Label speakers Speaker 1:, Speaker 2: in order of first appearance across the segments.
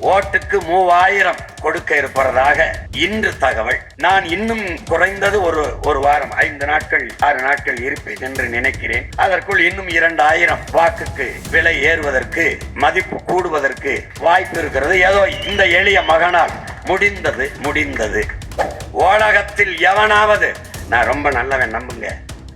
Speaker 1: ஓட்டுக்கு மூவாயிரம் கொடுக்க இருப்பதாக இன்று தகவல். நான் இன்னும் குறைந்தது ஒரு ஒரு வாரம் ஐந்து நாட்கள் ஆறு நாட்கள் இருப்பேன் என்று நினைக்கிறேன். அதற்குள் இன்னும் இரண்டாயிரம் வாக்குக்கு விலை ஏறுவதற்கு மதிப்பு கூடுவதற்கு வாய்ப்பு இருக்கிறது. ஏதோ இந்த எளிய மகனால் முடிந்தது முடிந்தது. உலகத்தில் எவனாவது நான் ரொம்ப நல்லவன் நம்புங்க.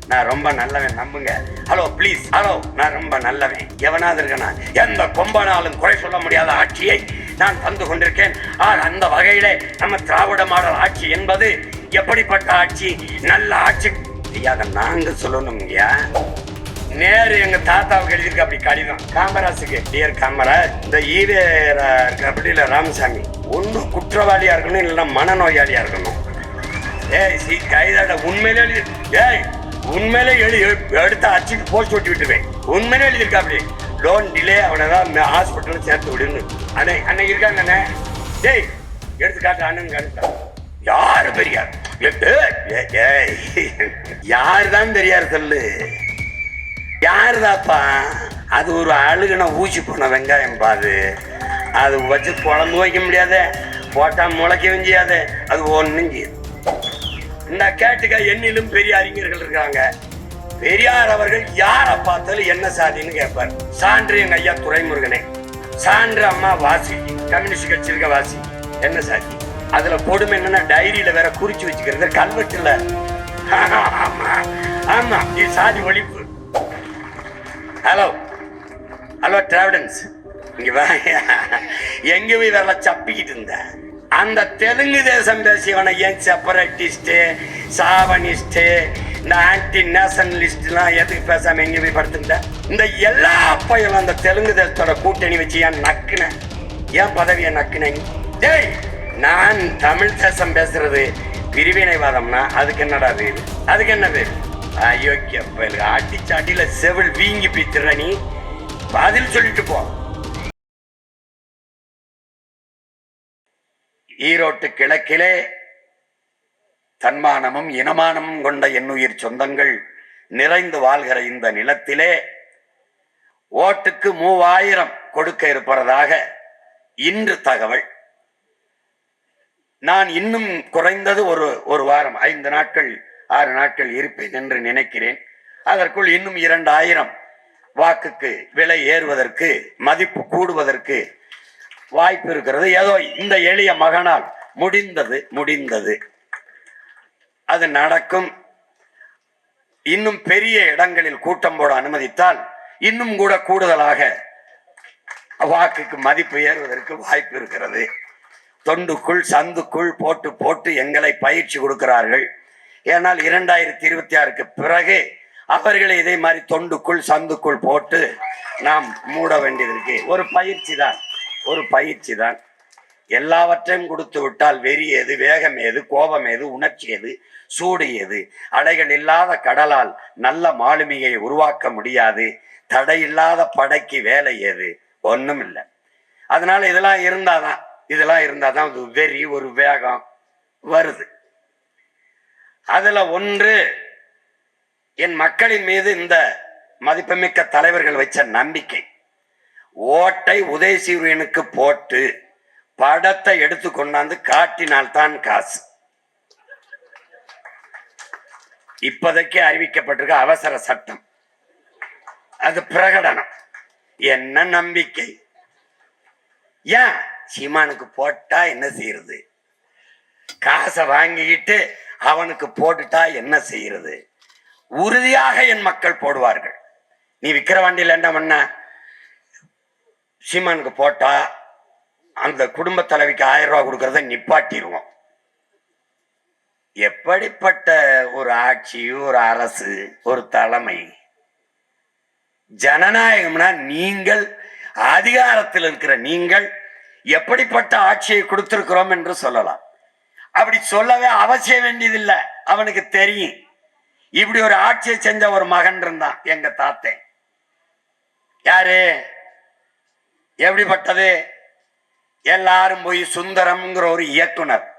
Speaker 1: நான் ரொம்ப நல்லவன் நம்புங்க. ஹலோ ப்ளீஸ் ஹலோ நான் ரொம்ப நல்லவன். எவனாவது இருக்கனா? எந்த கொம்பனாலும் குறை சொல்ல முடியாத ஆட்சியை நான் தந்து கொண்டிருக்கேன். ஆர் அந்த வகையிலே நம்ம திராவிட மாடல் ஆட்சி என்பது எப்படிப்பட்ட ஆட்சி? நல்ல ஆட்சி. ஐயா அதை நாங்க சொல்லணும்யா நேரு எங்க தாத்தாவுக்கு எழுதியிருக்க அப்படி கடிதம். காமராசுக்கு டியர் காமராஜ் இந்த ஈவேரா இருக்கு ராமசாமி. ஒன்றும் குற்றவாளியா இருக்கணும் இல்லைன்னா மனநோயாளியா இருக்கணும். ஏய் சி கைதாட உண்மையிலே எழுதி ஏய் உண்மையிலே எழுதி எடுத்து அச்சுக்கு போஸ்ட் ஒட்டி விட்டுருவேன். உண்மையிலே எழுதியிருக்கா அப்படி. லோன் டிலே அவனை தான் ஹாஸ்பிட்டலில் சேர்த்து விடுன்னு. அண்ணே அன்னைக்கு இருக்காங்க அண்ணே. டேய் எடுத்து காட்டு அண்ணன் காட்டு யாரு பெரியார்? ஏய் பெரியார் சொல்லு? யாருதாப்பா? அது ஒரு அழுகுன ஊசி போன வெங்காயம் பாது அது. வச்சு குழம்பு வைக்க முடியாத. போட்டா முளைக்க செய்யாது அது ஒன்றும் செய்யாது இந்த கேட்டுக்க என்னிலும் பெரிய அறிஞர்கள் இருக்காங்க. பெரியார் அவர்கள் யாரை பார்த்தாலும் என்ன சாதின்னு கேட்பார். சான்று எங்க ஐயா துரைமுருகனே. சான்ற அம்மா வாசி கம்யூனிஸ்ட் கட்சி இருக்க வாசி. என்ன சாதி அதுல கொடுமை என்னன்னா டைரியில வேற குறிச்சு வச்சுக்கிறது கல்வெட்டுல. ஆமா ஆமா இது சாதி ஒழிப்பு. ஹலோ ஹலோ டிராவிடன்ஸ் இங்க வா. எங்க போய் வேற சப்பிக்கிட்டு இருந்த? அந்த தெலுங்கு தேசம் பேசியவனை ஏன் செப்பரேட்டிஸ்ட் சாவனிஸ்ட் இந்த ஆன்டி நேஷனலிஸ்ட்லாம் எதுக்கு பேசாம எங்க போய் படுத்துட்ட இந்த எல்லா பையனும் அந்த தெலுங்கு தேசத்தோட கூட்டணி வச்சு ஏன் நக்குனேன் ஏன் பதவியை நக்குன டேய் நான் தமிழ் தேசம் பேசுறது பிரிவினைவாதம்னா அதுக்கு என்னடா பேரு அதுக்கு என்ன பேரு அயோக்கிய பயலுக்கு அடிச்சு செவில் வீங்கி பித்துற நீ. பதில் சொல்லிட்டு போ. ஈரோட்டு கிழக்கிலே தன்மானமும் இனமானமும் கொண்ட எண்ணுயிர் சொந்தங்கள் நிறைந்து வாழ்கிற இந்த நிலத்திலே ஓட்டுக்கு மூவாயிரம் கொடுக்க இருப்பதாக இன்று தகவல். நான் இன்னும் குறைந்தது ஒரு ஒரு வாரம் ஐந்து நாட்கள் ஆறு நாட்கள் இருப்பேன் என்று நினைக்கிறேன். அதற்குள் இன்னும் இரண்டாயிரம் வாக்குக்கு விலை ஏறுவதற்கு மதிப்பு கூடுவதற்கு வாய்ப்பு இருக்கிறது. ஏதோ இந்த எளிய மகனால் முடிந்தது முடிந்தது. அது நடக்கும். இன்னும் பெரிய இடங்களில் கூட்டம் போட அனுமதித்தால் இன்னும் கூட கூடுதலாக வாக்குக்கு மதிப்பு ஏறுவதற்கு வாய்ப்பு இருக்கிறது. தொண்டுக்குள் சந்துக்குள் போட்டு போட்டு எங்களை பயிற்சி கொடுக்கிறார்கள். ஏனால் இரண்டாயிரத்தி இருபத்தி ஆறுக்கு பிறகு அவர்களை இதே மாதிரி தொண்டுக்குள் சந்துக்குள் போட்டு நாம் மூட வேண்டியது இருக்கு. ஒரு பயிற்சி தான். ஒரு பயிற்சி தான். எல்லாவற்றையும் கொடுத்து விட்டால் வெறி ஏது வேகம் ஏது கோபம் ஏது உணர்ச்சி ஏது சூடு ஏது? அலைகள் இல்லாத கடலால் நல்ல மாலுமியை உருவாக்க முடியாது. தடையில்லாத படைக்கு வேலை ஏது? ஒன்றும் இல்லை. அதனால இதெல்லாம் இருந்தாதான் இதெல்லாம் இருந்தாதான் ஒரு வெறி ஒரு வேகம் வருது. அதுல ஒன்று என் மக்களின் மீது இந்த மதிப்புமிக்க தலைவர்கள் வச்ச நம்பிக்கை. ஓட்டை உதயசூரியனுக்கு போட்டு படத்தை எடுத்து கொண்டாந்து காட்டினால்தான் காசு. இப்போதைக்கு அறிவிக்கப்பட்டிருக்க அவசர சட்டம். அது பிரகடனம். என்ன நம்பிக்கை? ஏன்? சீமானுக்கு போட்டா என்ன செய்யறது? காசை வாங்கிக்கிட்டு அவனுக்கு போட்டுட்டா என்ன செய்யறது? உறுதியாக என் மக்கள் போடுவார்கள். நீ விக்கிற வண்டியில் என்ன பண்ண? சீமானுக்கு போட்டா அந்த குடும்ப தலைவிக்கு ஆயிரம் ரூபாய் கொடுக்கறத நிப்பாட்டிடுவோம். எப்படிப்பட்ட ஒரு ஆட்சி ஒரு அரசு ஒரு தலைமை? ஜனநாயகம்னா நீங்கள் அதிகாரத்தில் இருக்கிற நீங்கள் எப்படிப்பட்ட ஆட்சியை கொடுத்திருக்கிறோம் என்று சொல்லலாம். அப்படி சொல்லவே அவசியம் வேண்டியதில்லை. அவனுக்கு தெரியும். இப்படி ஒரு ஆட்சியை செஞ்ச ஒரு மகன் இருந்தான் எங்க தாத்தன் யாரு? எப்படிப்பட்டது? எல்லாரும் போய் சுந்தரம்ங்கிற ஒரு இயக்குனர்.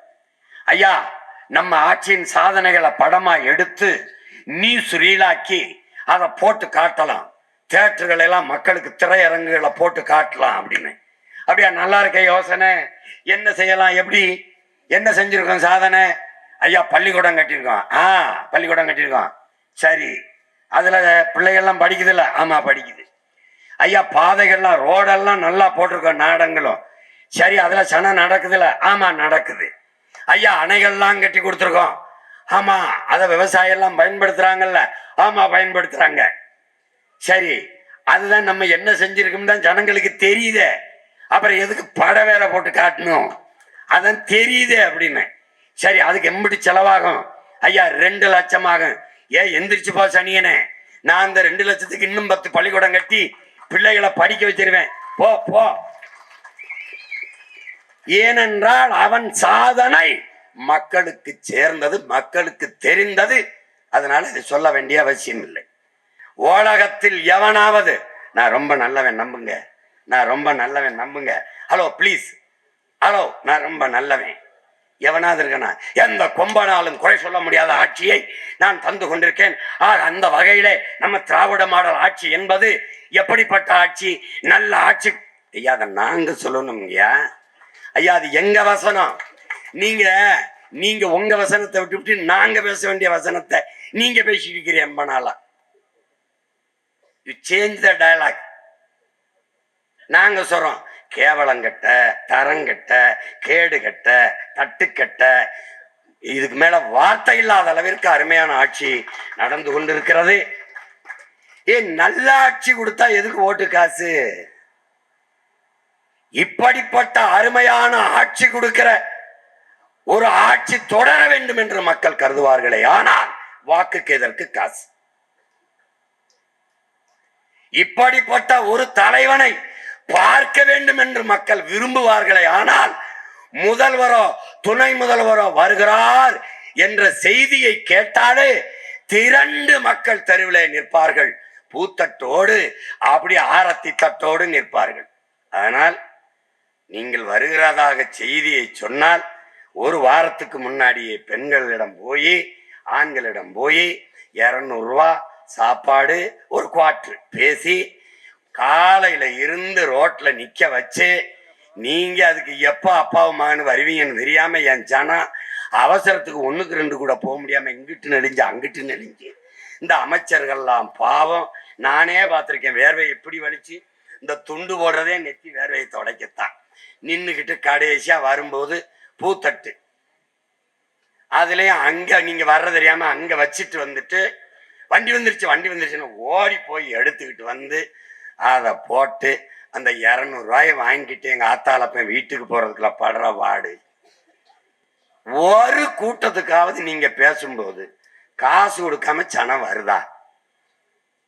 Speaker 1: ஐயா நம்ம ஆட்சியின் சாதனைகளை படமா எடுத்து நியூஸ் ரீலாக்கி அதை போட்டு காட்டலாம். தேட்டர்கள் எல்லாம் மக்களுக்கு திரையரங்குகளை போட்டு காட்டலாம் அப்படின்னு. அப்படியா நல்லா இருக்க யோசனை. என்ன செய்யலாம் எப்படி? என்ன செஞ்சிருக்கோம் சாதனை? ஐயா பள்ளிக்கூடம் கட்டியிருக்கோம். ஆ பள்ளிக்கூடம் கட்டியிருக்கோம். சரி. அதுல பிள்ளைகள்லாம் படிக்குதுல்ல? ஆமா படிக்குது. ஐயா பாதைகள்லாம் ரோடெல்லாம் நல்லா போட்டிருக்கோம் நாடங்களும். சரி அதுல சனம் நடக்குதுல்ல ஆமா நடக்குது. ஐயா அணைகள்லாம் கட்டி கொடுத்துருக்கோம். ஆமா அதை விவசாயம் எல்லாம் பயன்படுத்துறாங்கல்ல. ஆமா பயன்படுத்துறாங்க. சரி அதுதான் நம்ம என்ன செஞ்சிருக்கோம் தான் ஜனங்களுக்கு தெரியுதே. அப்புறம் எதுக்கு படம் வேற போட்டு காட்டணும்? அதான் தெரியுதே அப்படின்னு. சரி அதுக்கு எம்பிட்டு செலவாகும். ஐயா ரெண்டு லட்சம் ஆகும். ஏன் எந்திரிச்சு போ சனியனே? நான் அந்த ரெண்டு லட்சத்துக்கு இன்னும் பத்து பள்ளிக்கூடம் கட்டி பிள்ளைகளை படிக்க வச்சிருவேன். போ போ. ஏனென்றால் அவன் சாதனை மக்களுக்கு சேர்ந்தது மக்களுக்கு தெரிந்தது. அதனால இதை சொல்ல வேண்டிய அவசியம் இல்லை. உலகத்தில் எவனாவது நான் ரொம்ப நல்லவன் நம்புங்க நான் ரொம்ப நல்லவன் நம்புங்க. ஹலோ ப்ளீஸ் ஹலோ நான் ரொம்ப நல்லவன். எவனாவது இருக்கனா? எந்த கொம்பனாலும் குறை சொல்ல முடியாத ஆட்சியை நான் தந்து கொண்டிருக்கேன். ஆக அந்த வகையிலே நம்ம திராவிட மாடல் ஆட்சி என்பது எப்படிப்பட்ட ஆட்சி? நல்ல ஆட்சி. ஐயா அதை நாங்க சொல்லணும்யா ஐயா அது எங்க வசனம்? நீங்க நீங்க உங்க வசனத்தை விட்டு விட்டு நாங்க பேச வேண்டிய வசனத்தை நீங்க பேசிட்டு இருக்கிறீங்க ரொம்ப நாளா. யூ சேஞ்ச் த டயலாக் நாங்க சொல்றோம் கேவலங்கட்ட தரங்கட்ட கேடுகட்ட தட்டுக்கட்ட இதுக்கு மேல வார்த்தை இல்லாத அளவிற்கு அருமையான ஆட்சி நடந்து கொண்டிருக்கிறது. ஏன் நல்ல ஆட்சி கொடுத்தா எதுக்கு ஓட்டு காசு? இப்படிப்பட்ட அருமையான ஆட்சி கொடுக்கிற ஒரு ஆட்சி தொடர வேண்டும் என்று மக்கள் கருதுவார்களே ஆனால் வாக்குக்கு எதற்கு காசு? இப்படிப்பட்ட ஒரு தலைவனை பார்க்க வேண்டும் என்று மக்கள் விரும்புவார்களே ஆனால் முதல்வரோ துணை முதல்வரோ வருகிறார் என்ற செய்தியை கேட்டாலே திரண்டு மக்கள் தெருவிலே நிற்பார்கள். பூத்தட்டோடு அப்படி ஆரத்தி தட்டோடு நிற்பார்கள். ஆனால் நீங்கள் வருகிறதாக செய்தியை சொன்னால் ஒரு வாரத்துக்கு முன்னாடியே பெண்களிடம் போய் ஆண்களிடம் போய் இரநூறுவா சாப்பாடு ஒரு குவாட்ரு பேசி காலையில இருந்து ரோட்ல நிக்க வச்சு நீங்க அதுக்கு எப்போ அப்பாவும் மகன் வருவீங்கன்னு தெரியாம என் ஜனம் அவசரத்துக்கு ஒண்ணுக்கு ரெண்டு கூட போக முடியாம இங்கிட்டு நெளிஞ்சு அங்கிட்டு நெளிஞ்சு. இந்த அமைச்சர்கள்லாம் பாவம். நானே பார்த்துருக்கேன் வேர்வை எப்படி வலிச்சு இந்த துண்டு போடுறதே நெத்தி வேர்வையை துடைக்கத்தான். நின்றுக்கிட்டு கடைசியாக வரும்போது பூத்தட்டு. அதுலேயும் அங்கே நீங்கள் வர்ற தெரியாமல் அங்கே வச்சுட்டு வந்துட்டு வண்டி வந்துருச்சு வண்டி வந்துருச்சுன்னு ஓடி போய் எடுத்துக்கிட்டு வந்து அதை போட்டு அந்த இரநூறுவாயை வாங்கிட்டு எங்கள் ஆத்தால போய் வீட்டுக்கு போகிறதுக்குள்ள படுற வாடு. ஒரு கூட்டத்துக்காவது நீங்கள் பேசும்போது காசு கொடுக்காம சனம் வருதா?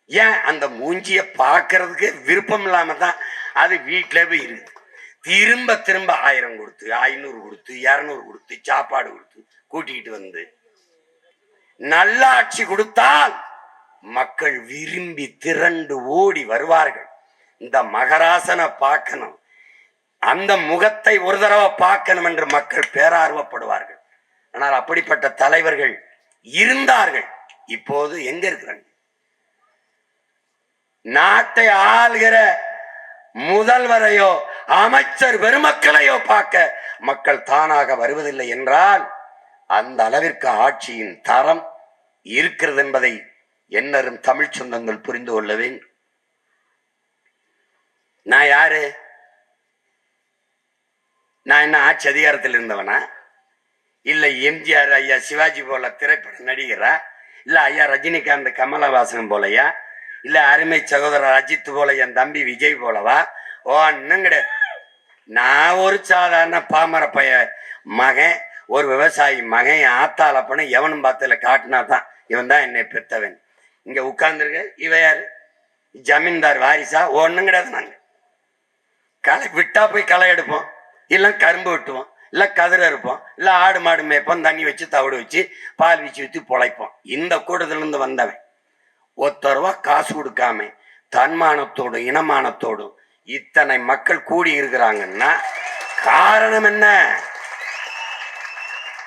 Speaker 1: ஏன் அந்த மூஞ்சியை பார்க்கறதுக்கு விருப்பம் இல்லாமல் தான் அது வீட்டுல போய் இருக்குது திரும்ப திரும்ப ஆயிரம் கொடுத்து ஐநூறு கொடுத்து இரநூறு கொடுத்து சாப்பாடு கொடுத்து கூட்டிகிட்டு வந்து நல்லாட்சி கொடுத்தால் மக்கள் விரும்பி திரண்டு ஓடி வருவார்கள். இந்த மகராசனை பார்க்கணும். அந்த முகத்தை ஒரு தடவை பார்க்கணும் என்று மக்கள் பேரார்வப்படுவார்கள். ஆனால் அப்படிப்பட்ட தலைவர்கள் இருந்தார்கள். இப்போது எங்க இருக்கிறாங்க? நாட்டை ஆள்கிற முதல்வரையோ அமைச்சர் பெருமக்களையோ பார்க்க மக்கள் தானாக வருவதில்லை என்றால் அந்த அளவிற்கு ஆட்சியின் தரம் இருக்கிறது என்பதை என்னரும் தமிழ் சொந்தங்கள் புரிந்து கொள்ள வேண்டும். நான் யாரு? நான் என்ன ஆட்சி அதிகாரத்தில் இருந்தவனா? இல்ல எம்ஜிஆர் ஐயா சிவாஜி போல திரைப்பட நடிகரா? இல்ல ஐயா ரஜினிகாந்த் கமலஹாசன் போலயா? இல்ல அருமை சகோதரர் அஜித் போல என் தம்பி விஜய் போலவா? ஒன்னும் கிடையாது. நான் ஒரு சாதாரண பாமர பைய மகன் ஒரு விவசாயி மகன் என் ஆத்தாள் அப்பனை எவனும் பார்த்ததுல காட்டினா தான் இவன் தான் என்னை பெத்தவன். இங்க உட்கார்ந்துருக்க இவ யாரு? ஜமீன்தார் வாரிசா? ஒண்ணும் கிடையாது நாங்க. களை விட்டா போய் களை எடுப்போம். இல்ல கரும்பு வெட்டுவோம். இல்ல கதிரை இருப்போம் இல்ல ஆடு மாடு மேய்ப்போம். தண்ணி வச்சு தவிடு வச்சு பால் வச்சு ஊற்றி பொழைப்போம். இந்த கூட்டத்துல இருந்து வந்தவன். ஒத்த ரூபா காசு கொடுக்காம தன்மானத்தோடும் இனமானத்தோடும் இத்தனை மக்கள் கூடி இருக்கிறாங்கன்னா காரணம் என்ன?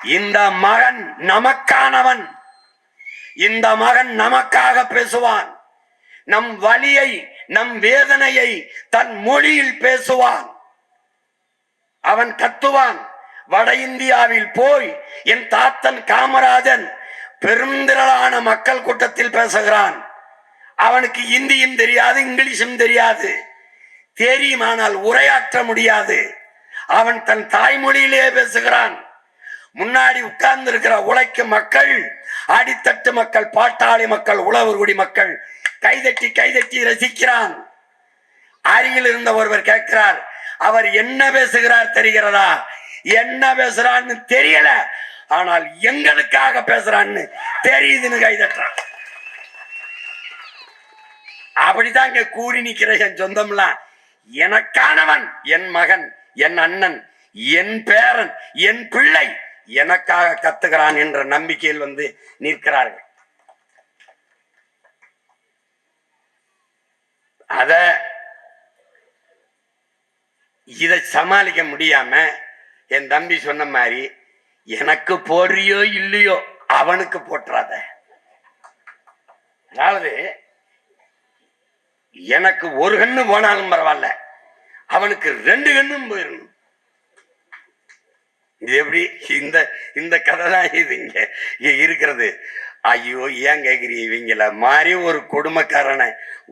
Speaker 1: இந்த மகன் நமக்கானவன். இந்த மகன் நமக்காக பேசுவான். நம் வலியை நம் வேதனையை தன் மொழியில் பேசுவான். அவன் கத்துவான். வட இந்தியாவில் போய் என் தாத்தன் காமராஜன் பெருந்திரளான மக்கள் கூட்டத்தில் பேசுகிறான். அவனுக்கு இந்தியும் தெரியாது இங்கிலீஷும் தெரியாது. தெரியுமானால் உரையாற்ற முடியாது. அவன் தன் தாய்மொழியிலேயே பேசுகிறான். முன்னாடி உட்கார்ந்து இருக்கிற உழைக்கும் மக்கள் அடித்தட்டு மக்கள் பாட்டாளி மக்கள் உழவர்குடி மக்கள் கைதட்டி கைதட்டி ரசிக்கிறான். அருகில் இருந்த ஒருவர் கேட்கிறார் அவர் என்ன பேசுகிறார் தெரிகிறதா? என்ன பேசுறான்னு தெரியல. ஆனால் எங்களுக்காக பேசுறான்னு தெரியுதுன்னு கைதட்டுறான் அப்படிதான் இங்க கூறி நிக்கிற என் சொந்தம்லாம் எனக்கானவன் என் மகன் என் அண்ணன் என் பேரன் என் பிள்ளை எனக்காக கத்துகிறான் என்ற நம்பிக்கையில் வந்து நிற்கிறார்கள். அத இதை சமாளிக்க முடியாம என் தம்பி சொன்ன மாதிரி எனக்கு போடுறியோ இல்லையோ அவனுக்கு போட்டுறாத அதாவது எனக்கு ஒரு கண்ணு போனாலும் பரவாயில்ல அவனுக்கு ரெண்டு கண்ணும் போயிடணும் இது எப்படி? இந்த இந்த கதை தான் இது இங்க இருக்கிறது. ஐயோ ஏன் கேக்குறீங்க இவங்கள? மாதிரி ஒரு கொடுமைக்காரனை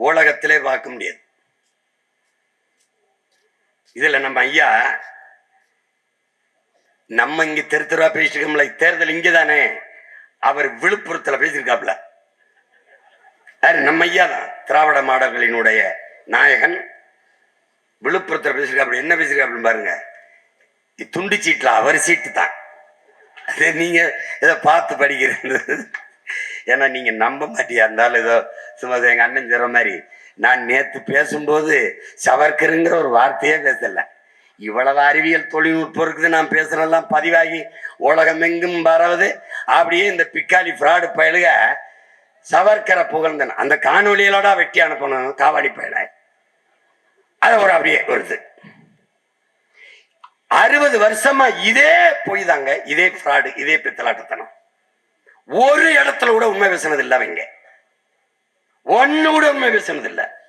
Speaker 1: உலகத்திலே பார்க்க முடியாது. இதுல நம்ம ஐயா நம்ம இங்க தெரு தெருவா பேசிருக்கோம்ல தேர்தல் இங்கதானே? அவர் விழுப்புரத்துல பேசியிருக்காப்ல நம்ம ஐயா தான் திராவிட மாடல்களினுடைய நாயகன். விழுப்புரத்துல பேசியிருக்காப்ல என்ன பேசியிருக்காப்ல பாருங்க. துண்டு சீட்டுல அவர் சீட்டு தான் அது நீங்க இதை பார்த்து படிக்கிறது ஏன்னா நீங்க நம்ப மாட்டியா இருந்தாலும் ஏதோ சும்மா எங்க அண்ணன் சொல்ற மாதிரி நான் நேத்து பேசும்போது சவர்க்கருங்கிற ஒரு வார்த்தையே பேசலை. இவ்வளவு அறிவியல் தொழில்நுட்பம் இருக்குது நான் பேசுறதெல்லாம் பதிவாகி உலகம் எங்கும் பரவுது. அப்படியே இந்த பிக்காலி ஃப்ராடு பயலுக சவர்க்கரை புகழ்ந்தன். அந்த காணொலிகளோட வெட்டி அனுப்பணும் காவாடி பயலை. அது ஒரு அப்படியே வருது. அறுபது வருஷமா இதே பொய் தாங்க. இதே ஃப்ராடு இதே பித்தலாட்டத்தனம். ஒரு இடத்துல கூட உண்மை பேசுனது இல்லை அவங்க. ஒன்னு கூட உண்மை பேசுனது இல்ல.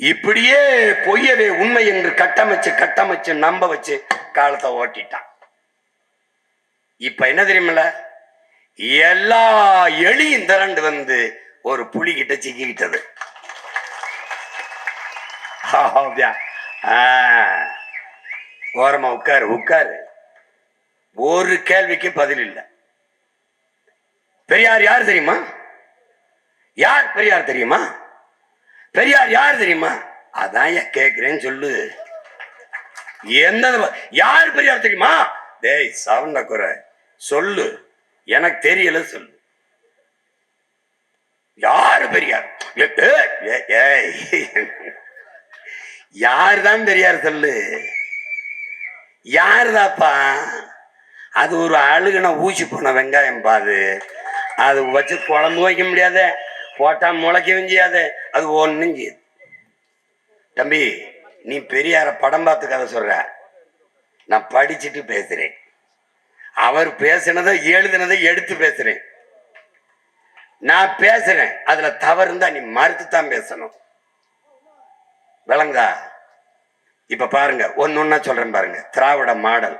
Speaker 1: இப்படியே பொய்யவே உண்மை என்று கட்டமைச்சு கட்டமைச்சு நம்ப வச்சு காலத்தை ஓட்டிட்டான். இப்ப என்ன தெரியுமில்ல? எல்லா எளியும் திரண்டு வந்து ஒரு புலி கிட்ட சிக்கிக்கிட்டது. அப்படியா? ஆ. ஓரமா உட்காரு உட்காரு. ஒரு கேள்விக்கு பதில் இல்லை. பெரியார் யார் தெரியுமா? யார் பெரியார் தெரியுமா? பெரியார் யார் தெரியுமா? அதான் ஏன் கேக்குறேன்னு சொல்லு. என்ன யார் பெரியார் தெரியுமா? டேய் சவுண்ட குறை. சொல்லு. எனக்கு தெரியல சொல்லு. யாரு பெரியார்? ஏ- ஏ- ஏய். யார் தான் பெரியார் சொல்லு? யாருதாப்பா? அது ஒரு அழுகுன ஊசி போன வெங்காயம் பாது. அது வச்சு குழம்பு வைக்க முடியாதே. போட்டா முளைக்கவும் செய்யாது அது ஒன்றும் செய்யுது. தம்பி நீ பெரியார படம் பார்த்து கதை சொல்ற. நான் படிச்சுட்டு பேசுறேன். அவர் பேசினதை எழுதினதை எடுத்து பேசுறேன். நான் பேசுறேன் அதுல தவறு இருந்தா நீ மறுத்து தான் பேசணும். விளங்கா இப்ப பாருங்க ஒன்னொன்னா சொல்றேன் பாருங்க. திராவிட மாடல்.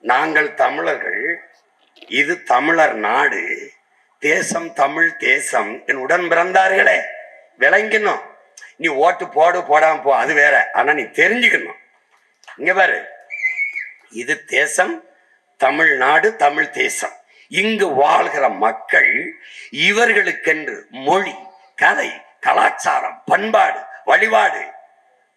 Speaker 1: நாங்கள் தமிழர்கள் இது தமிழர் நாடு. தேசம் தமிழ் தேசம். என் உடன் பிறந்தார்களே விளங்கணும் நீ ஓட்டு போடு போடாம போ அது வேற. ஆனா நீ தெரிஞ்சுக்கணும். இங்க பாரு. இது தேசம் தமிழ்நாடு தமிழ் தேசம். இங்கு வாழ்கிற மக்கள் இவர்களுக்கென்று மொழி கலை கலாச்சாரம் பண்பாடு வழிபாடு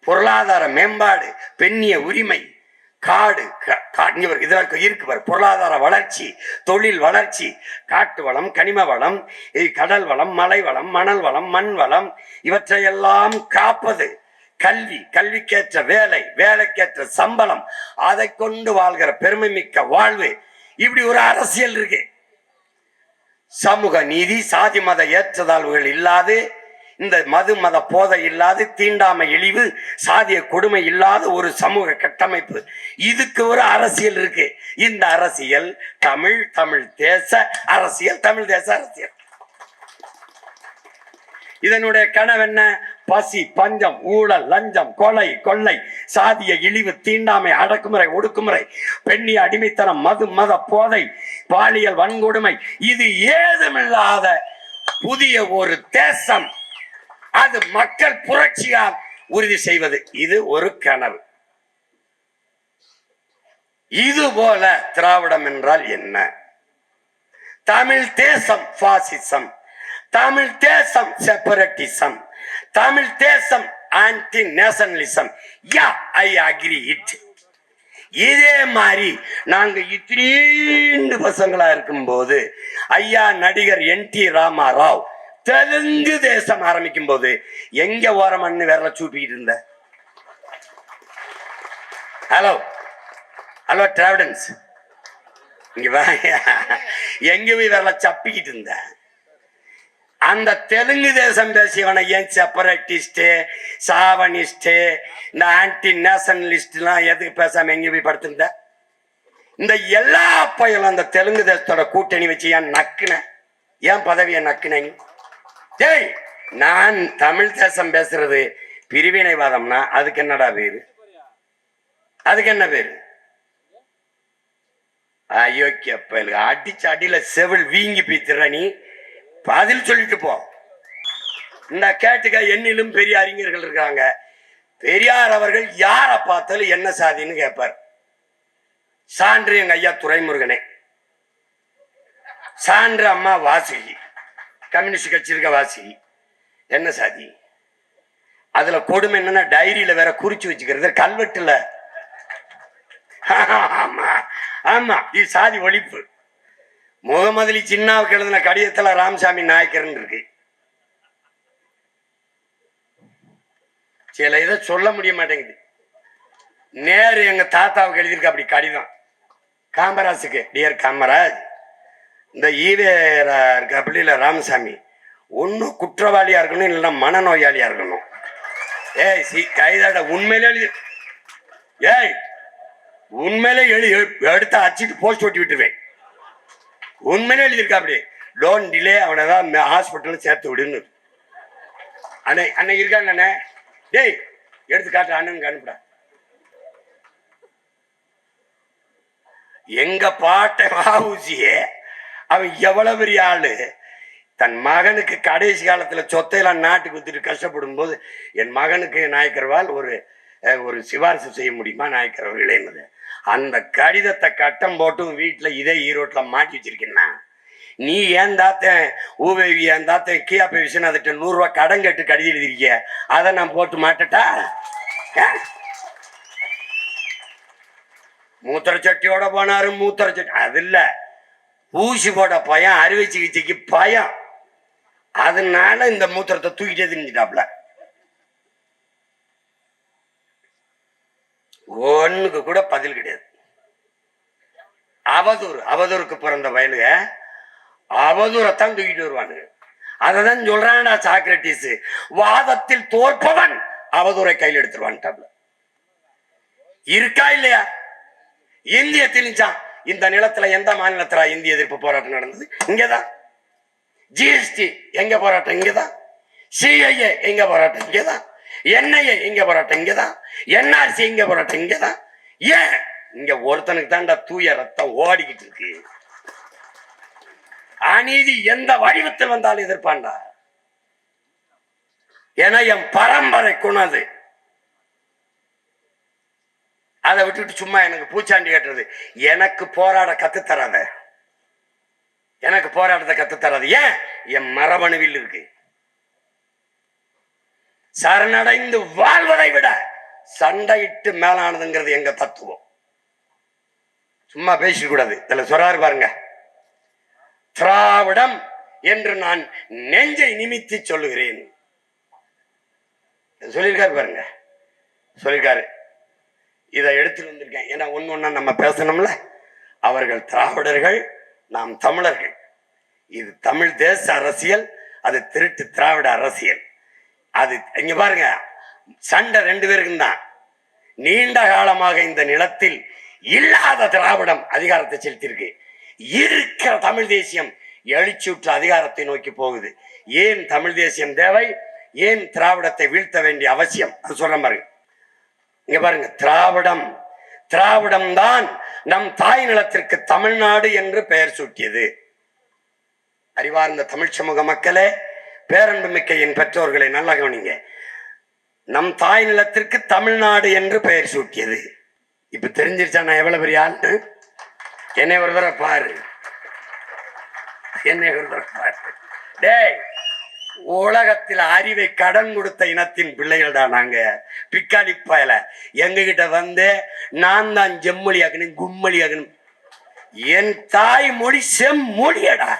Speaker 1: பொருளாதார மேம்பாடு பெண்ணிய உரிமை காடு க- இங்க இதெல்லாம் இருக்கு பாரு பொருளாதார வளர்ச்சி தொழில் வளர்ச்சி காட்டு வளம் கனிம வளம் கடல் வளம் மலை வளம் மணல் வளம் மண் வளம் இவற்றையெல்லாம் காப்பது கல்வி கல்விக்கேற்ற வேலை வேலைக்கேற்ற சம்பளம் அதை கொண்டு வாழ்கிற பெருமை மிக்க வாழ்வு. இப்படி ஒரு அரசியல் இருக்கு. சமூக நீதி சாதி மத ஏற்றதாழ்வுகள் இல்லாது இந்த மது மத போதை இல்லாது தீண்டாமை இழிவு சாதிய கொடுமை இல்லாத ஒரு சமூக கட்டமைப்பு. இதுக்கு ஒரு அரசியல் இருக்கு. இந்த அரசியல் தமிழ் தமிழ் தேச அரசியல் தமிழ் தேச அரசியல். இதனுடைய கனவு என்ன? பசி பஞ்சம் ஊழல் லஞ்சம் கொலை கொள்ளை சாதிய இழிவு தீண்டாமை அடக்குமுறை ஒடுக்குமுறை பெண்ணிய அடிமைத்தனம் மது மத போதை பாலியல் வன்கொடுமை. இது ஏதுமில்லாத புதிய ஒரு தேசம். அது மக்கள் புரட்சியால் உறுதி செய்வது. இது ஒரு கனவு. இது போல திராவிடம் என்றால் என்ன? தமிழ் தேசம் பாசிசம் தமிழ் தேசம் செப்பரேட்டிசம் தமிழ் தேசம் anti nationalism yeah I agree it இதே மாதிரி நாங்க இத்திரீண்டு பசங்களா இருக்கும்போது ஐயா நடிகர் என் டி ராமாராவ் தெலுங்கு தேசம் ஆரம்பிக்கும் போது எங்க ஓரமண்ணு விரல சூப்பிக்கிட்டு இருந்த ஹலோ ஹலோ டிராவிடன்ஸ் இங்க எங்க போய் விரல சப்பிக்கிட்டு இருந்த அந்த தெலுங்கு தேசம் பேசியவனை ஏன் செப்பரேட்டிஸ்ட் சாவனிஸ்ட் இந்த ஆன்டி நேஷனலிஸ்ட்லாம் எதுக்கு பேசாம எங்க போய் படுத்திருந்த இந்த எல்லா பயலும் அந்த தெலுங்கு தேசத்தோட கூட்டணி வச்சு ஏன் நக்குன ஏன் பதவியை நக்குனீங்க டேய் நான் தமிழ் தேசம் பேசுறது பிரிவினைவாதம்னா அதுக்கு என்னடா பேரு? அதுக்கு என்ன பேரு? அயோக்கிய பயலுக்கு அடிச்சு அடியில செவில் வீங்கி பித்துற நீ. பதில் சொல்லிட்டு போ. இந்த கேட்டுக்க என்னிலும் பெரிய அறிஞர்கள் இருக்காங்க. பெரியார் அவர்கள் யாரை பார்த்தாலும் என்ன சாதின்னு கேட்பார் சான்று எங்க ஐயா துரைமுருகனே. சான்று அம்மா வாசுகி. கம்யூனிஸ்ட் கட்சி இருக்க வாசி என்ன சாதி? அதுல கொடுமை என்னன்னா டைரியில வேற குறிச்சு வச்சுக்கிறது கல்வெட்டுல. ஆமா ஆமா இது சாதி ஒழிப்பு. முகமதுலி சின்னாவுக்கு எழுதின கடிதத்துல ராமசாமி நாயக்கர்னு இருக்கு. சில இதை சொல்ல முடிய மாட்டேங்குது. நேரு எங்க தாத்தாவுக்கு எழுதியிருக்க அப்படி கடிதம். காமராஜுக்கு டியர் காமராஜ் இந்த ஈவேரா இருக்காப்புல இல்லை ராமசாமி ஒன்றும் குற்றவாளியாக இருக்கணும் இல்லைன்னா மனநோயாளியாக இருக்கணும். ஏய் சி கைதாட உண்மையிலே எழுதி ஏய் உண்மையிலே எழுதி எடுத்து அச்சிட்டு போஸ்ட் ஓட்டி விட்டுருவேன். உண்மையிலே எழுதியிருக்கா அப்படி டிலே அவனை தான் ஹாஸ்பிட்டலில் சேர்த்து விடுன்னு. அண்ணே அண்ணே இருக்கான் அண்ணே? டேய் எடுத்து காட்டு அண்ணனுக்கு அனுப்புடா. எங்க பாட்டை வாவுசியே அவன் எவ்வளவு பெரிய ஆளு? தன் மகனுக்கு கடைசி காலத்துல சொத்தையெல்லாம் நாட்டுக்கு வித்துட்டு கஷ்டப்படும் போது என் மகனுக்கு நாயக்கர்வால் ஒரு ஒரு சிபாரிசு செய்ய முடியுமா? நாயக்கர் அவர்களேன்னு அந்த கடிதத்தை கட்டம் போட்டும் வீட்டுல இதே ஈரோட்ல மாட்டி வச்சிருக்கேன்னா நீ ஏன் தாத்தன் ஊவேவி ஏன் தாத்தன் கியாப்பை விஸ்வநாதட்ட நூறு ரூபாய் கடன் கட்டு கடிதம் எழுதிருக்கிய அதை நான் போட்டு மாட்டட்டா? மூத்திர சட்டியோட போனாரு மூத்திர சட்டி அது இல்லை. ஊசி போட பயம் அறுவை சிகிச்சைக்கு பயம். அதனால இந்த மூத்திரத்தை தூக்கிட்டே தின்னுட்டாப்ல. ஒண்ணுக்கு கூட பதில் கிடையாது. அவதூறு அவதூறுக்கு பிறந்த வயலுக அவதூரத்தான் தூக்கிட்டு வருவானுங்க. அததான் சொல்றான்டா சாக்ரட்டிஸ் வாதத்தில் தோற்பவன் அவதூரை கையில் எடுத்துருவான்ட்டாப்ல. இருக்கா இல்லையா? இந்திய திணிச்சான் இந்த நிலத்துல எந்த மாநிலத்துல இந்திய எதிர்ப்பு போராட்டம் நடந்தது? இங்கதான். ஜிஎஸ்டி எங்க போராட்டம்? இங்கதான். சிஐஏ எங்க போராட்டம்? இங்கதான். என்ஐஏ இங்க போராட்டம்? இங்கதான். என்ஆர்சி இங்க போராட்டம்? இங்கதான். ஏன்? இங்க ஒருத்தனுக்கு தான்டா தூய ரத்தம் ஓடிக்கிட்டு இருக்கு. அநீதி எந்த வடிவத்தில் வந்தாலும் எதிர்ப்பான்டா. என என் பரம்பரை குணது அதை விட்டுட்டு சும்மா எனக்கு பூச்சாண்டி கட்டுறது. எனக்கு போராட கத்து தராத. எனக்கு போராட்டத்தை கத்து தராது. ஏன்? என் மரபணுவில் இருக்கு. சரணடைந்து வாழ்வதை விட சண்டையிட்டு மேலானதுங்கிறது எங்க தத்துவம்? சும்மா பேசக்கூடாது இதுல சொல்றாரு பாருங்க. திராவிடம் என்று நான் நெஞ்சை நிமித்தி சொல்லுகிறேன். சொல்லியிருக்காரு பாருங்க. சொல்லியிருக்காரு. இதை எடுத்துட்டு வந்திருக்கேன். ஏன்னா ஒன்று ஒன்றா நம்ம பேசணும்ல. அவர்கள் திராவிடர்கள் நாம் தமிழர்கள். இது தமிழ் தேச அரசியல் அது திருட்டு திராவிட அரசியல். அது இங்க பாருங்க சண்டை ரெண்டு பேருக்கும் தான். நீண்ட காலமாக இந்த நிலத்தில் இல்லாத திராவிடம் அதிகாரத்தை செலுத்தியிருக்கு. இருக்கிற தமிழ் தேசியம் எழுச்சியுற்ற அதிகாரத்தை நோக்கி போகுது. ஏன் தமிழ் தேசியம் தேவை? ஏன் திராவிடத்தை வீழ்த்த வேண்டிய அவசியம்? அது சொல்றேன் மாதிரி இங்க பாருங்க திராவிடம். திராவிடம் தான் நம் தாய் நிலத்திற்கு தமிழ்நாடு என்று பெயர் சூட்டியது. அறிவார்ந்த தமிழ் சமூக மக்களே பேரன்பு மிக்க என் பெற்றோர்களை நல்லா கவனிங்க. நம் தாய் நிலத்திற்கு தமிழ்நாடு என்று பெயர் சூட்டியது. இப்ப தெரிஞ்சிருச்சா நான் எவ்வளவு பெரிய ஆள்னு என்னை ஒரு தடவை பாரு. என்னை ஒரு தடவை பாரு. டேய் உலகத்தில் அறிவை கடன் கொடுத்த இனத்தின் பிள்ளைகள்டா நாங்க. பிக்காளி பயல. வந்து நான் தான் ஜெம்மொழி ஆகணும் கும்மொழி ஆகணும் என் தாய் மொழி செம்மொழியடா.